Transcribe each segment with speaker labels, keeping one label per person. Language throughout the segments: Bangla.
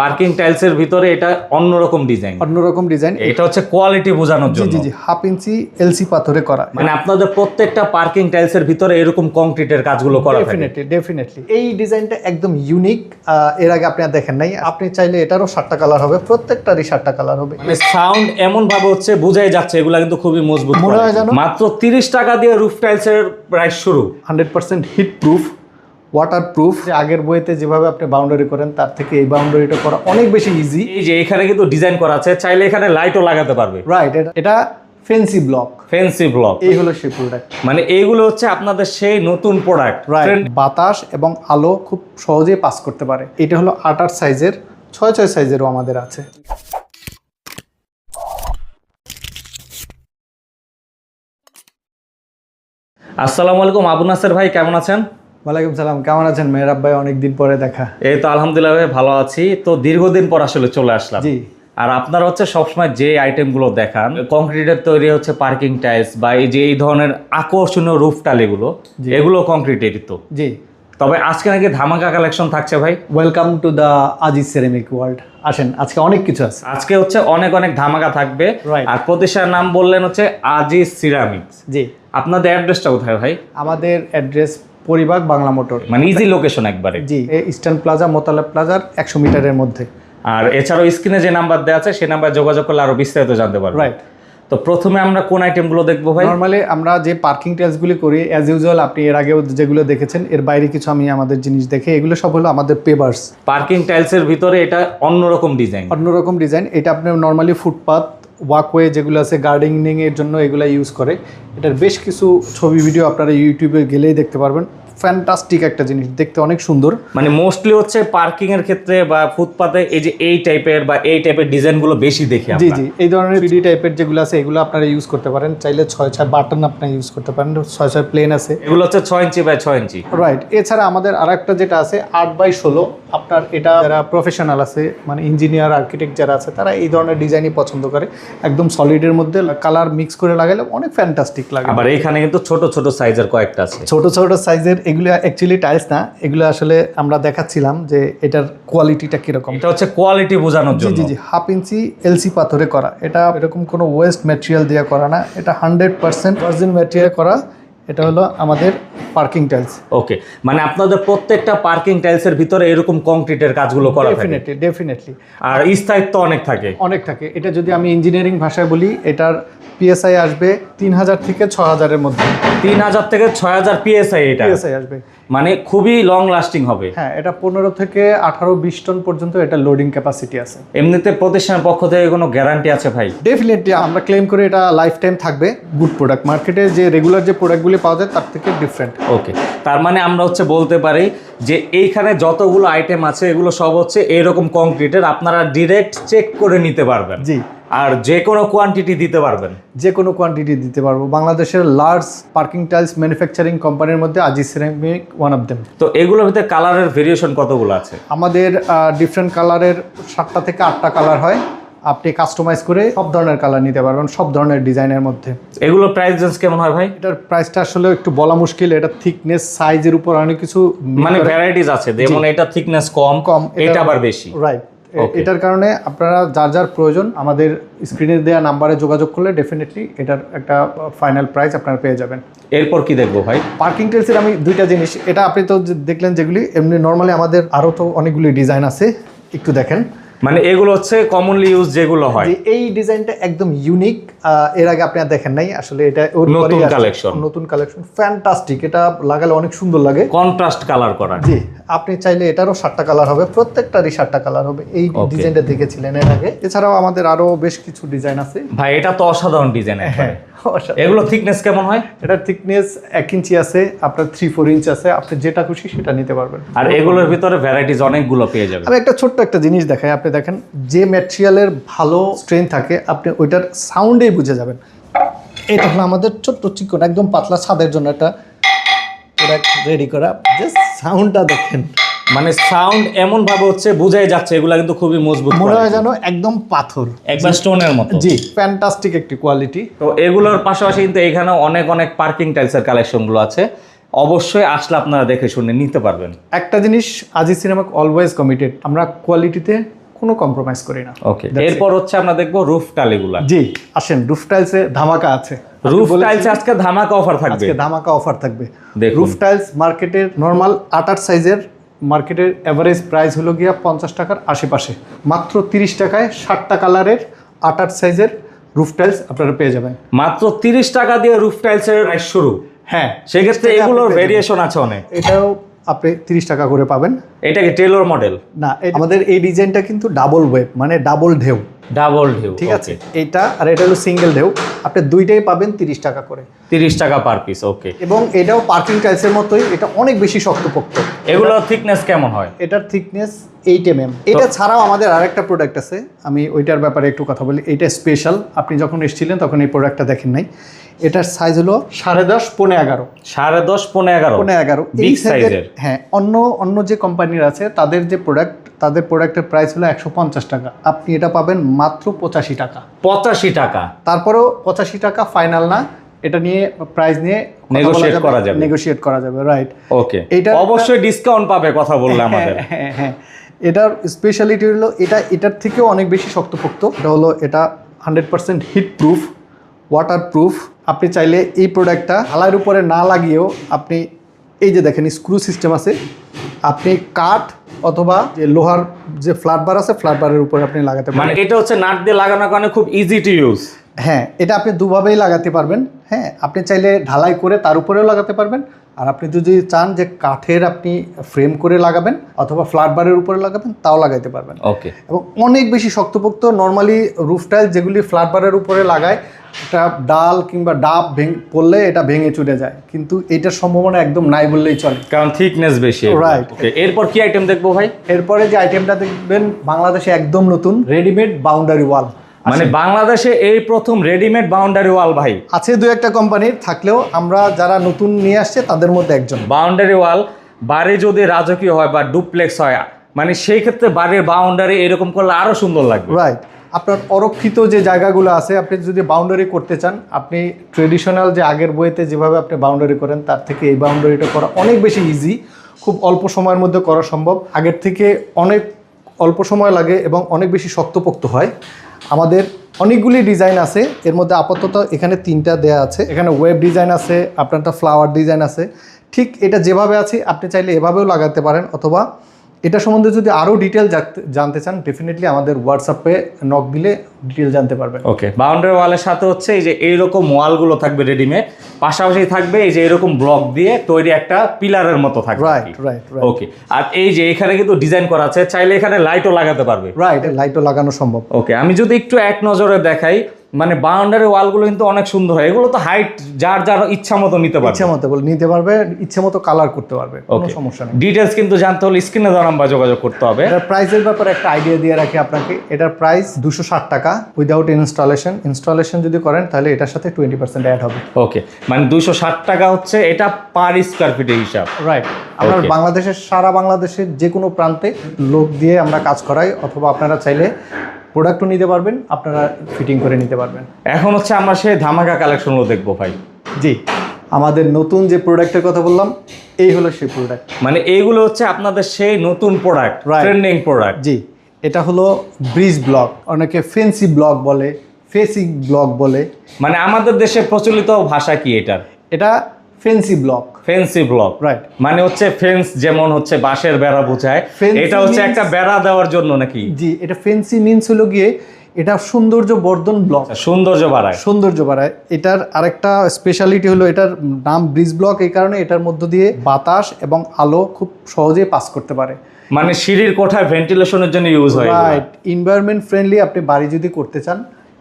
Speaker 1: পার্কিং টাইলস এর ভিতরে এটা অন্যরকম ডিজাইন
Speaker 2: অন্যরকম ডিজাইন
Speaker 1: এটা হচ্ছে কোয়ালিটি বোঝানোর জন্য।
Speaker 2: জি জি হাফ ইঞ্চি এলসি পাথরে করা।
Speaker 1: মানে আপনাদের প্রত্যেকটা পার্কিং টাইলস এর ভিতরে এরকম কংক্রিটের কাজগুলো করা থাকে।
Speaker 2: ডেফিনেটলি ডেফিনেটলি এই ডিজাইনটা একদম ইউনিক এর আগে আপনি আর দেখেন নাই। আপনি চাইলে এটারও সাতটা কালার হবে প্রত্যেকটারই সাতটা কালার হবে।
Speaker 1: মানে সাউন্ড এমন ভাবে হচ্ছে বোঝাই যাচ্ছে এগুলা কিন্তু খুবই মজবুত
Speaker 2: মনে হয়
Speaker 1: মাত্র তিরিশ টাকা দিয়ে রুফ টাইলস এর প্রাইস শুরু।
Speaker 2: Hundred percent heat proof water proof যে আগের বইতে যেভাবে আপনি বাউন্ডারি করেন তার থেকে এই বাউন্ডারিটা করা অনেক বেশি ইজি
Speaker 1: এই যে এখানে কিন্তু ডিজাইন করা আছে চাইলে এখানে লাইটও লাগাতে পারবে।
Speaker 2: রাইট এটা ফেন্সি ব্লক
Speaker 1: ফেন্সি ব্লক
Speaker 2: এই হলো সেই প্রোডাক্ট
Speaker 1: মানে এইগুলো হচ্ছে আপনাদের সেই নতুন প্রোডাক্ট
Speaker 2: রাইট বাতাস এবং আলো খুব সহজেই পাস করতে পারে। এটা হলো আট আট সাইজের ছয় ছয় সাইজেরও আমাদের আছে।
Speaker 1: আসসালামু আলাইকুম আবু নাসের ভাই কেমন আছেন?
Speaker 2: ওয়ালাইকুম সালাম কেমন আছেন মেহরাব ভাই? অনেকদিন পরে দেখা।
Speaker 1: এই তো আলহামদুলিল্লাহ ভাই ভালো আছি। তো দীর্ঘদিন পর আসলে চলে আসলাম।
Speaker 2: জি।
Speaker 1: আর আপনারা হচ্ছে সবসময় যে আইটেমগুলো দেখান কংক্রিটের তৈরি হচ্ছে পার্কিং টাইলস বা এই যে এই ধরনের আকর্ষণীয় রুফ টালিগুলো এগুলো কংক্রিটেরই তো।
Speaker 2: জি।
Speaker 1: তবে আজকে নাকি ধামাকা কালেকশন থাকছে ভাই।
Speaker 2: Welcome to the Aziz ceramic world আসেন আজকে অনেক কিছু আছে।
Speaker 1: আজকে হচ্ছে অনেক অনেক ধামাকা থাকবে. আর প্রতিষ্ঠানের নাম বললেন হচ্ছে আজিজ সিরামিক্স
Speaker 2: জি।
Speaker 1: আপনাদের অ্যাড্রেসটা কোথায় ভাই?
Speaker 2: আমাদের অ্যাড্রেস পরিবাগ বাংলা মোটর।
Speaker 1: মানে ইজি লোকেশন একবারে।
Speaker 2: জি ইস্টার্ন প্লাজা মোতালেব প্লাজার একশো মিটারের মধ্যে।
Speaker 1: আর এছাড়াও স্ক্রিনে যে নাম্বার দেওয়া আছে সেই নাম্বার যোগাযোগ করলে আরও বিস্তারিত জানতে পারবেন
Speaker 2: রাইট
Speaker 1: তো প্রথমে আমরা কোন আইটেমগুলো দেখব ভাই?
Speaker 2: নর্মালি আমরা যে পার্কিং টেলসগুলি করি অ্যাজ ইউজুয়াল আপনি এর আগেও যেগুলো দেখেছেন এর বাইরে কিছু আমি আমাদের জিনিস দেখে এগুলো সব হলো আমাদের পেপার্স
Speaker 1: পার্কিং টাইলস এর ভিতরে এটা অন্যরকম ডিজাইন
Speaker 2: অন্যরকম ডিজাইন এটা আপনার নর্মালি ফুটপাথ ওয়াকওয়ে যেগুলো আছে গার্ডেনিং এর জন্য এগুলো ইউজ করে। এটার বেশ কিছু ছবি ভিডিও আপনারা ইউটিউবে গেলেই দেখতে পারবেন। ফ্যান্টাস্টিক একটা জিনিস দেখতে অনেক সুন্দর।
Speaker 1: মানে মোস্টলি হচ্ছে পার্কিং এর ক্ষেত্রে বা ফুটপাতে এই যে এই টাইপের বা এই টাইপের ডিজাইনগুলো বেশি দেখি
Speaker 2: জি
Speaker 1: আমরা।
Speaker 2: জি এই ধরনের থ্রি টাইপের যেগুলো আছে এগুলো আপনারা ইউজ করতে পারেন। চাইলে ছয় ছয় বাটন আপনারা ইউজ করতে পারেন ছয় ছয় প্লেন আছে।
Speaker 1: এগুলো হচ্ছে ছয় ইঞ্চি বাই ছয় ইঞ্চি
Speaker 2: রাইট এছাড়া আমাদের আর একটা যেটা আছে আট বাই ষোলো। আপনার এটা যারা প্রফেশনাল আছে মানে ইঞ্জিনিয়ার আর্কিটেক্ট যারা আছে তারা এই ধরনের ডিজাইনই পছন্দ করে। একদম সলিডের মধ্যে কালার মিক্স করে লাগালে অনেক ফ্যান্টাস্টিক লাগে।
Speaker 1: আবার এখানে কিন্তু ছোট ছোট সাইজের কয়েকটা আছে।
Speaker 2: ছোট ছোট সাইজের এগুলো অ্যাকচুয়ালি টাইলস না এগুলো আসলে আমরা দেখাচ্ছিলাম যে এটার কোয়ালিটিটা কীরকম।
Speaker 1: এটা হচ্ছে কোয়ালিটি বোঝানোর জন্য।
Speaker 2: জি জি হাফ ইঞ্চি এলসি পাথরে করা। এটা এরকম কোনো ওয়েস্ট ম্যাটেরিয়াল দিয়ে করা না এটা হান্ড্রেড পার্সেন্ট অরিজিনাল ম্যাটেরিয়াল করা। এটা হলো আমাদের পার্কিং টাইলস।
Speaker 1: ওকে মানে আপনাদের প্রত্যেকটা পার্কিং টাইলস এর ভিতরে এরকম কংক্রিটের কাজগুলো করা থাকে।
Speaker 2: ডেফিনেটলি ডেফিনেটলি
Speaker 1: আর স্থায়িত্ব অনেক থাকে।
Speaker 2: অনেক থাকে। এটা যদি আমি ইঞ্জিনিয়ারিং ভাষায় বলি এটার পিএসআই আসবে তিন হাজার থেকে ছ হাজারের মধ্যে।
Speaker 1: তিন হাজার থেকে ছয় হাজার পিএসআই এটা।
Speaker 2: পিএসআই আসবে।
Speaker 1: মানে খুবই লং লাস্টিং হবে।
Speaker 2: হ্যাঁ এটা পনেরো থেকে আঠারো বিশ টন পর্যন্ত এটা লোডিং ক্যাপাসিটি আছে।
Speaker 1: এমনিতে প্রতিষ্ঠানের পক্ষ থেকে কোনো গ্যারান্টি আছে ভাই?
Speaker 2: ডেফিনেটলি আমরা ক্লেম করে এটা লাইফ টাইম থাকবে গুড প্রোডাক্ট মার্কেটে যে রেগুলার যে প্রোডাক্টগুলি পাওয়া যায় তার থেকে ডিফারেন্ট
Speaker 1: ওকে তার মানে আমরা হচ্ছে বলতে পারি যে এইখানে যতগুলো আইটেম আছে এগুলো সব হচ্ছে এইরকম কংক্রিটের আপনারা ডিরেক্ট চেক করে নিতে পারবেন।
Speaker 2: জি।
Speaker 1: আর যে কোনো কোয়ান্টিটি দিতে পারবেন।
Speaker 2: যে কোনো কোয়ান্টিটি দিতে পারব। বাংলাদেশের লার্জ পার্কিং টাইলস ম্যানুফ্যাকচারিং কোম্পানির মধ্যে আজি সিরামিক ওয়ান অফ দেম
Speaker 1: তো এগুলোর ভিতরে কালারের ভেরিয়েশন কতগুলো আছে?
Speaker 2: আমাদের ডিফারেন্ট কালারের সাতটা থেকে আটটা কালার হয়। আপনি কাস্টমাইজ করে সব ধরনের কালার নিতে পারবেন সব ধরনের ডিজাইনের মধ্যে।
Speaker 1: এগুলোর প্রাইস রেঞ্জ কেমন হয় ভাই?
Speaker 2: এটার প্রাইসটা আসলে একটু বলা মুশকিল এটা থিকনেস সাইজের উপর অনেক কিছু
Speaker 1: মানে ভ্যারাইটিস আছে যেমন এটা থিকনেস কম
Speaker 2: কম
Speaker 1: এটা আবার বেশি।
Speaker 2: রাইট এটার কারণে আপনারা যার যার প্রয়োজন আমাদের স্ক্রিনে দেওয়া নাম্বারে যোগাযোগ করলে ডেফিনেটলি এটার একটা ফাইনাল প্রাইস আপনারা পেয়ে যাবেন।
Speaker 1: এরপর কি দেখব ভাই?
Speaker 2: পার্কিং টেলসের আমি দুইটা জিনিস এটা আপনি তো দেখলেন যেগুলি এমনি নর্মালি আমাদের আরও তো অনেকগুলি ডিজাইন আছে একটু দেখেন।
Speaker 1: মানে এগুলো হচ্ছে কমনলি ইউজ যেগুলো হয়।
Speaker 2: এই ডিজাইনটা একদম ইউনিক এর আগে আপনি আর দেখেন নাই আসলে এটা
Speaker 1: নতুন collection।
Speaker 2: নতুন কালেকশন ফ্যান্টাস্টিক এটা লাগালে অনেক সুন্দর লাগে।
Speaker 1: কন্ট্রাস্ট কালার করা।
Speaker 2: জি আপনি চাইলে এটারও সাতটা কালার হবে প্রত্যেকটারই সাতটা কালার হবে এই ডিজাইনটা দেখেছিলেন এর আগে। এছাড়াও আমাদের আরও বেশ কিছু ডিজাইন আছে।
Speaker 1: ভাই এটা তো অসাধারণ ডিজাইন
Speaker 2: হ্যাঁ।
Speaker 1: এগুলো থিকনেস কেমন হয়?
Speaker 2: এটা থিকনেস এক ইঞ্চি আছে আপনার থ্রি ফোর ইঞ্চ আছে আপনি যেটা খুশি সেটা নিতে পারবেন।
Speaker 1: আর এগুলোর ভিতরে ভ্যারাইটিস অনেকগুলো পেয়ে যাবেন।
Speaker 2: আমি একটা ছোট্ট একটা জিনিস দেখাই আপনি দেখেন যে ম্যাটেরিয়ালের ভালো স্ট্রেন থাকে আপনি ওইটার সাউন্ডেই বুঝে যাবেন। এটা হলো আমাদের ছোট্ট চিকন একদম পাতলা ছাদের জন্য একটা প্রোডাক্ট রেডি করা। জাস্ট সাউন্ডটা দেখেন।
Speaker 1: মানে সাউন্ড এমন ভাবে হচ্ছে বোঝাই যাচ্ছে এগুলা কিন্তু খুবই মজবুত
Speaker 2: মনে হয়। যেন একদম পাথর।
Speaker 1: একবার স্টোনের মতো।
Speaker 2: জি ফ্যান্টাস্টিক একটি কোয়ালিটি
Speaker 1: তো এগুলোর পাশাপাশি কিন্তু এখানে অনেক অনেক পার্কিং টাইলসের কালেকশনগুলো আছে। অবশ্যই আসলে আপনারা দেখে শুনে নিতে পারবেন।
Speaker 2: একটা জিনিস আজি সিনেমা অলওয়েজ কমিটেড আমরা কোয়ালিটিতে কোনো কম্প্রোমাইজ করি না।
Speaker 1: ওকে এরপর হচ্ছে আমরা দেখব রুফ টালিগুলা
Speaker 2: জি আসেন রুফ টাইলসে ধামাকা আছে।
Speaker 1: রুফ টাইলস আজকে ধামাকা অফার থাকবে।
Speaker 2: আজকে ধামাকা অফার থাকবে। রুফ টাইলস মার্কেটের নর্মাল আটার সাইজের মার্কেটের অ্যাভারেজ প্রাইস হলো গিয়া পঞ্চাশ টাকার আশেপাশে। মাত্র তিরিশ টাকায় ষাটটা কালারের আটার সাইজের রুফ টাইলস আপনারা পেয়ে যাবেন।
Speaker 1: মাত্র তিরিশ টাকা দিয়ে রুফ টাইলসের শুরু?
Speaker 2: হ্যাঁ
Speaker 1: সেক্ষেত্রে এগুলোর ভেরিয়েশন আছে অনেক।
Speaker 2: এটাও আপনি তিরিশ টাকা করে পাবেন।
Speaker 1: এটা কি টেলর মডেল
Speaker 2: না আমাদের এই ডিজাইনটা কিন্তু ডাবল ওয়েব মানে ডাবল ঢেউ।
Speaker 1: ডাবল ঢেউ
Speaker 2: ঠিক আছে এটা আর এটা হলো সিঙ্গেল ঢেউ আপনি দুইটাই পাবেন তিরিশ টাকা করে।
Speaker 1: তিরিশ টাকা পার পিস ওকে
Speaker 2: এবং এটাও পার্কিং টাইলসের মতোই এটা অনেক বেশি শক্তপোক্ত।
Speaker 1: এগুলোর থিকনেস কেমন হয়?
Speaker 2: এটার থিকনেস এইট এম এম এটা ছাড়াও আমাদের আরেকটা প্রোডাক্ট আছে। আমি ওইটার ব্যাপারে একটু কথা বলি। এটা স্পেশাল আপনি যখন এসেছিলেন তখন এই প্রোডাক্টটা দেখেন নাই। এটার সাইজ হলো সাড়ে দশ পনে এগারো।
Speaker 1: সাড়ে দশ পনেরো এগারো?
Speaker 2: পনে এগারো। এই সাইজের
Speaker 1: সাইজের
Speaker 2: হ্যাঁ অন্য অন্য যে কোম্পানির আছে তাদের যে প্রোডাক্ট তাদের প্রোডাক্টের প্রাইস হলো একশো পঞ্চাশ টাকা। আপনি এটা পাবেন মাত্র পঁচাশি টাকা।
Speaker 1: পঁচাশি টাকা?
Speaker 2: তারপরেও পঁচাশি টাকা ফাইনাল না। এটা নিয়ে প্রাইস নিয়ে
Speaker 1: Negotiate করা যাবে।
Speaker 2: নেগোশিয়েট করা যাবে রাইট
Speaker 1: ওকে
Speaker 2: এইটা-
Speaker 1: অবশ্যই ডিসকাউন্ট পাবে কথা বললে আমাদের।
Speaker 2: হ্যাঁ হ্যাঁ। এটার স্পেশালিটি হলো এটা এটার থেকেও অনেক বেশি শক্তপোক্ত। এটা হলো এটা hundred percent heat proof water proof আপনি চাইলে এই প্রোডাক্টটা হালার উপরে না লাগিয়েও আপনি এই যে দেখেন স্ক্রু সিস্টেম আছে আপনি কাঠ অথবা যে লোহার যে ফ্ল্যাট বার আছে ফ্ল্যাট বারের উপরে আপনি লাগাতে পারেন।
Speaker 1: মানে এটা হচ্ছে নাট দিয়ে লাগানোর কারণে খুব ইজি টু ইউজ
Speaker 2: হ্যাঁ এটা আপনি দুভাবেই লাগাতে পারবেন। হ্যাঁ আপনি চাইলে ঢালাই করে তার উপরেও লাগাতে পারবেন। আর আপনি যদি চান যে কাঠের আপনি ফ্রেম করে লাগাবেন অথবা ফ্ল্যাট বারের উপরে লাগাবেন তাও লাগাইতে পারবেন।
Speaker 1: ওকে
Speaker 2: এবং অনেক বেশি শক্তপোক্ত নর্মালি রুফ টাইল যেগুলি ফ্ল্যাট বারের উপরে লাগায় এটা ডাল কিংবা ডাব ভেঙ পড়লে এটা ভেঙে চুরে যায়। কিন্তু এটার সম্ভাবনা একদম নাই বললেই চলে।
Speaker 1: কারণ থিকনেস বেশি। রাইট এরপর কি আইটেম দেখব ভাই?
Speaker 2: এরপরে যে আইটেমটা দেখবেন বাংলাদেশে একদম নতুন রেডিমেড বাউন্ডারি ওয়াল
Speaker 1: মানে বাংলাদেশে এই প্রথম রেডিমেড বাউন্ডারি ওয়াল ভাই।
Speaker 2: আছে দু একটা কোম্পানির থাকলেও আমরা যারা নতুন নিয়ে আসছে তাদের মধ্যে একজন।
Speaker 1: বাউন্ডারি ওয়াল বাড়ি যদি রাজকীয় হয় বা ডুপ্লেক্স হয় মানে সেই ক্ষেত্রে বাড়ির বাউন্ডারি এরকম করলে আরও সুন্দর লাগবে।
Speaker 2: রাইট আপনার অরক্ষিত যে জায়গাগুলো আছে আপনি যদি বাউন্ডারি করতে চান আপনি ট্রেডিশনাল যে আগের বইতে যেভাবে আপনি বাউন্ডারি করেন তার থেকে এই বাউন্ডারিটা করা অনেক বেশি ইজি খুব অল্প সময়ের মধ্যে করা সম্ভব। আগের থেকে অনেক অল্প সময় লাগে এবং অনেক বেশি শক্তপোক্ত হয়। আমাদের অনেকগুলি ডিজাইন আছে। এর মধ্যে আপাতত এখানে তিনটা দেয়া আছে। এখানে ওয়েব ডিজাইন আছে, আপনারটা ফ্লাওয়ার ডিজাইন আছে। ঠিক এটা যেভাবে আছে, আপনি চাইলে এভাবেও লাগাতে পারেন অথবা এটা সম্বন্ধে যদি আরও ডিটেল জানতে চান ডেফিনেটলি আমাদের হোয়াটসঅ্যাপে নক দিলে ডিটেল জানতে পারবেন।
Speaker 1: ওকে বাউন্ডারি ওয়ালের সাথে হচ্ছে এই যে এইরকম ওয়ালগুলো থাকবে রেডিমেড পাশাপাশি থাকবে এই যে এরকম ব্লক দিয়ে তৈরি একটা পিলারের মতো থাকবে
Speaker 2: রাইট রাইট রাইট
Speaker 1: ওকে আর এই যে এখানে কিন্তু ডিজাইন করা আছে চাইলে এখানে লাইটও লাগাতে পারবে।
Speaker 2: রাইট লাইটও লাগানো সম্ভব।
Speaker 1: ওকে আমি যদি একটু এক নজরে দেখাই মানে বাউন্ডারি ওয়ালগুলো কিন্তু অনেক সুন্দর হয়। এগুলো তো হাইট যার যার ইচ্ছা মতো নিতে পারবে।
Speaker 2: ইচ্ছে মতো বলে নিতে পারবে ইচ্ছে মতো কালার করতে পারবে কোনো সমস্যা নেই।
Speaker 1: ডিটেলস কিন্তু জানতে হলে স্ক্রিনে দেওয়া নাম্বার যোগাযোগ করতে হবে।
Speaker 2: এটার প্রাইসের ব্যাপারে একটা আইডিয়া দিয়ে রাখি আপনাকে। এটার প্রাইস দুশো ষাট টাকা উইদাউট ইনস্টলেশন ইনস্টলেশন যদি করেন তাহলে এটার সাথে টোয়েন্টি পার্সেন্ট অ্যাড হবে।
Speaker 1: ওকে মানে দুইশো ষাট টাকা হচ্ছে এটা পার স্কোয়ার ফিটের হিসাব।
Speaker 2: রাইট আমরা
Speaker 1: Okay.
Speaker 2: বাংলাদেশের সারা বাংলাদেশের যে কোনো প্রান্তে লোক দিয়ে আমরা কাজ করাই অথবা আপনারা চাইলে প্রোডাক্টও নিতে পারবেন আপনারা ফিটিং করে নিতে পারবেন।
Speaker 1: এখন হচ্ছে আমরা সেই ধামাকা কালেকশনগুলো দেখব ভাই।
Speaker 2: জি আমাদের নতুন যে প্রোডাক্টের কথা বললাম এই হলো সেই প্রোডাক্ট
Speaker 1: মানে এইগুলো হচ্ছে আপনাদের সেই নতুন প্রোডাক্ট. ট্রেন্ডিং প্রোডাক্ট
Speaker 2: জি এটা হলো ব্রিজ ব্লক অনেকে ফেন্সি ব্লক বলে ফেসিং ব্লক বলে।
Speaker 1: মানে আমাদের দেশে প্রচলিত ভাষা কি এটার?
Speaker 2: এটা fancy block
Speaker 1: fancy block
Speaker 2: right
Speaker 1: মানে হচ্ছে ফেন্স যেমন হচ্ছে বাঁশের বেড়া বোঝায়। এটা হচ্ছে একটা বেড়া দেওয়ার জন্য নাকি?
Speaker 2: জি এটা ফেন্সি মিনস হলো গিয়ে এটা সৌন্দর্য বর্ধন ব্লক
Speaker 1: সৌন্দর্য বাড়ায়।
Speaker 2: সৌন্দর্য বাড়ায়। এটার আরেকটা স্পেশালিটি হলো এটার নাম ব্রিজ ব্লক এই কারণে এটার মধ্য দিয়ে বাতাস এবং আলো খুব সহজেই পাস করতে পারে।
Speaker 1: মানে সিঁড়ির কোঠায় ভেন্টিলেশনের জন্য ইউজ হয়।
Speaker 2: রাইট এনভায়রনমেন্ট ফ্রেন্ডলি আপনি বাড়ি যদি করতে চান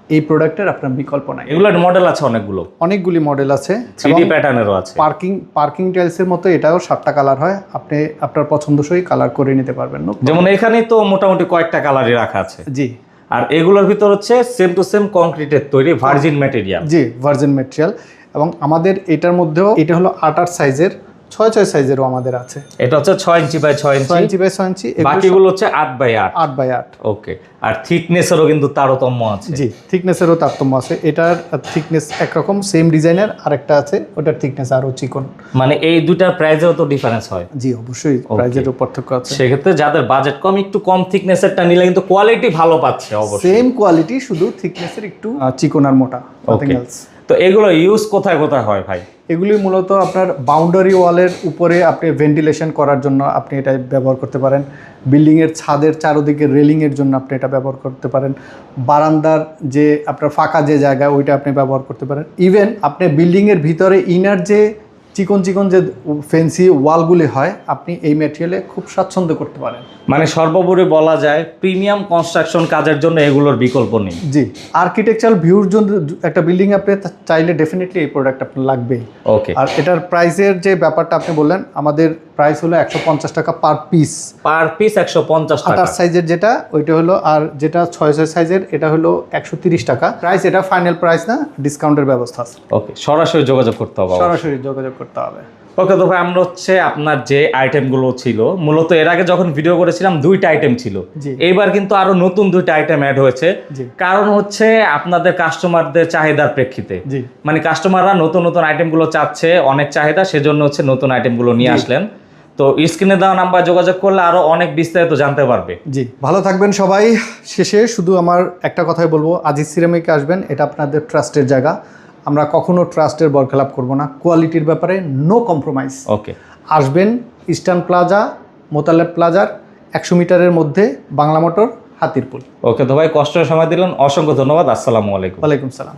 Speaker 2: এই প্রোডাক্টের আপনার বিকল্প নাই।
Speaker 1: এগুলোর মডেল আছে অনেকগুলো।
Speaker 2: অনেকগুলি মডেল আছে।
Speaker 1: থ্রি প্যাটার্নেরও আছে।
Speaker 2: পার্কিং পার্কিং টাইলসের মতো এটাও সাতটা কালার হয়। আপনি আপনার পছন্দসই কালার করে নিতে পারবেন?
Speaker 1: যেমন এখানেই তো মোটামুটি কয়েকটা কালারই রাখা আছে।
Speaker 2: জি।
Speaker 1: আর এগুলোর ভিতর হচ্ছে সেম টু সেম কংক্রিটের তৈরি ভার্জিন ম্যাটেরিয়াল
Speaker 2: জি ভার্জিন ম্যাটেরিয়াল এবং আমাদের এটার মধ্যেও এটা হলো আটার সাইজের ছয় ছয় সাইজেরও আমাদের আছে।
Speaker 1: এটা হচ্ছে ছয় ইঞ্চি বাই ছয়
Speaker 2: ছয়
Speaker 1: ইঞ্চি
Speaker 2: ইঞ্চি বাই ছয় ইঞ্চি
Speaker 1: বাকিগুলো হচ্ছে আট বাই আট।
Speaker 2: আট বাই আট।
Speaker 1: ওকে আর থিকনেসেরও কিন্তু তারতম্য আছে।
Speaker 2: জি থিকনেসেরও তারতম্য আছে। এটার থিকনেস একরকম সেম ডিজাইনের আরেকটা আছে ওটার থিকনেস আরও চিকন।
Speaker 1: মানে এই দুটার প্রাইসেও তো ডিফারেন্স হয়।
Speaker 2: জি অবশ্যই প্রাইজেরও পার্থক্য আছে।
Speaker 1: সেক্ষেত্রে যাদের বাজেট কম একটু কম থিকনেসেরটা নিলে কিন্তু কোয়ালিটি ভালো পাচ্ছে অবশ্যই।
Speaker 2: সেম কোয়ালিটি শুধু থিকনেসের একটু চিকন আর মোটা নাথিং এলস
Speaker 1: তো এগুলো ইউজ কোথায় কোথায় হয় ভাই?
Speaker 2: এগুলি মূলত আপনার বাউন্ডারি ওয়ালের উপরে আপনি ভেন্টিলেশন করার জন্য আপনি এটা ব্যবহার করতে পারেন। বিল্ডিংয়ের ছাদের চারোদিকে রেলিংয়ের জন্য আপনি এটা ব্যবহার করতে পারেন। বারান্দার যে আপনার ফাঁকা যে জায়গা, ওইটা আপনি ব্যবহার করতে পারেন। ইভেন আপনি বিল্ডিংয়ের ভিতরে ইনার যে চিকন চিকন যে ফেন্সি ওয়ালগুলি হয়, আপনি এই ম্যাটেরিয়ালে খুব স্বাচ্ছন্দ্য করতে পারেন।
Speaker 1: মানে সর্বোপরি বলা যায় প্রিমিয়াম কনস্ট্রাকশন কাজের জন্য এগুলোর বিকল্প নেই।
Speaker 2: জি আর্কিটেকচারাল ভিউর জন্য একটা বিল্ডিং আপনি চাইলে ডেফিনেটলি এই প্রোডাক্ট আপনার লাগবেই
Speaker 1: ওকে
Speaker 2: আর এটার প্রাইসের যে ব্যাপারটা আপনি বললেন আমাদের প্রাইস হলো একশো পঞ্চাশ টাকা পার পিস
Speaker 1: পার পিস একশো পঞ্চাশ টাকা।
Speaker 2: আঠাশ সাইজের যেটা ওইটা হলো আর যেটা ছয় ছয় সাইজের এটা হলো একশো তিরিশ টাকা। প্রাইস এটা ফাইনাল প্রাইস না ডিসকাউন্টের ব্যবস্থা আছে।
Speaker 1: ওকে সরাসরি যোগাযোগ করতে হবে
Speaker 2: সরাসরি যোগাযোগ করতে হবে।
Speaker 1: ওকে তো ভাই আমরা হচ্ছে আপনার যে আইটেমগুলো ছিল মূলত এর আগে যখন ভিডিও করেছিলাম দুইটা আইটেম ছিল। এইবার কিন্তু আরও নতুন দুইটা আইটেম অ্যাড হয়েছে। কারণ হচ্ছে আপনাদের কাস্টমারদের চাহিদার প্রেক্ষিতে। মানে কাস্টমাররা নতুন নতুন আইটেমগুলো চাচ্ছে অনেক চাহিদা সেজন্য হচ্ছে নতুন আইটেমগুলো নিয়ে আসলেন। তো স্ক্রিনে দেওয়া নাম্বার যোগাযোগ করলে আরও অনেক বিস্তারিত জানতে পারবে।
Speaker 2: জি। ভালো থাকবেন সবাই। শেষে শুধু আমার একটা কথাই বলব আজিজ সিরামিকে আসবেন এটা আপনাদের ট্রাস্টের জায়গা। আমরা কখনো ট্রাস্টের বরখেলাপ করব না। কোয়ালিটির ব্যাপারে নো কম্প্রোমাইজ
Speaker 1: ওকে
Speaker 2: আসবেন ইস্টার্ন প্লাজা মোতালেব প্লাজার একশো মিটারের মধ্যে বাংলা মোটর হাতিরপুর
Speaker 1: ওকে তো ভাই কষ্টের সময় দিলেন। অসংখ্য ধন্যবাদ। আসসালামু আলাইকুম।
Speaker 2: ওয়ালাইকুম সালাম।